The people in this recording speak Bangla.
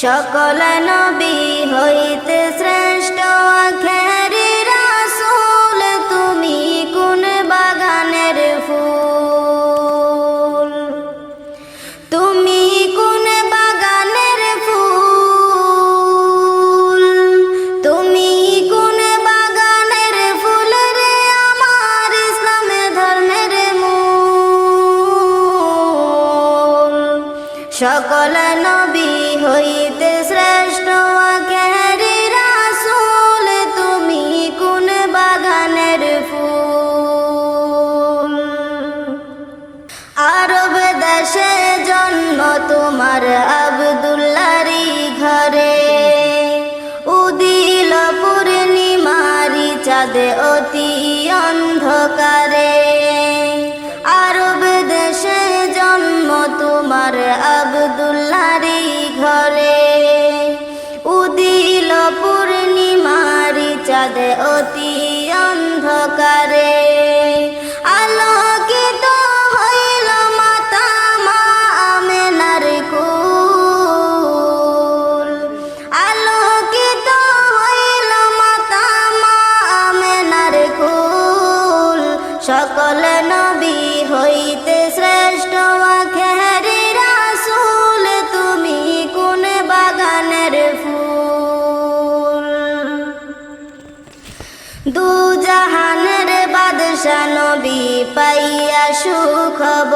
সকল নবী হইতে শ্রেষ্ঠ আখের সকল নবী হইতে রাতে অতি অন্ধকারে। আলোকিত হইল মাতা মা আমেনার কুল। আলোকিত হইল মাতা মা আমেনার কুল। সকল নবী হইতে পাই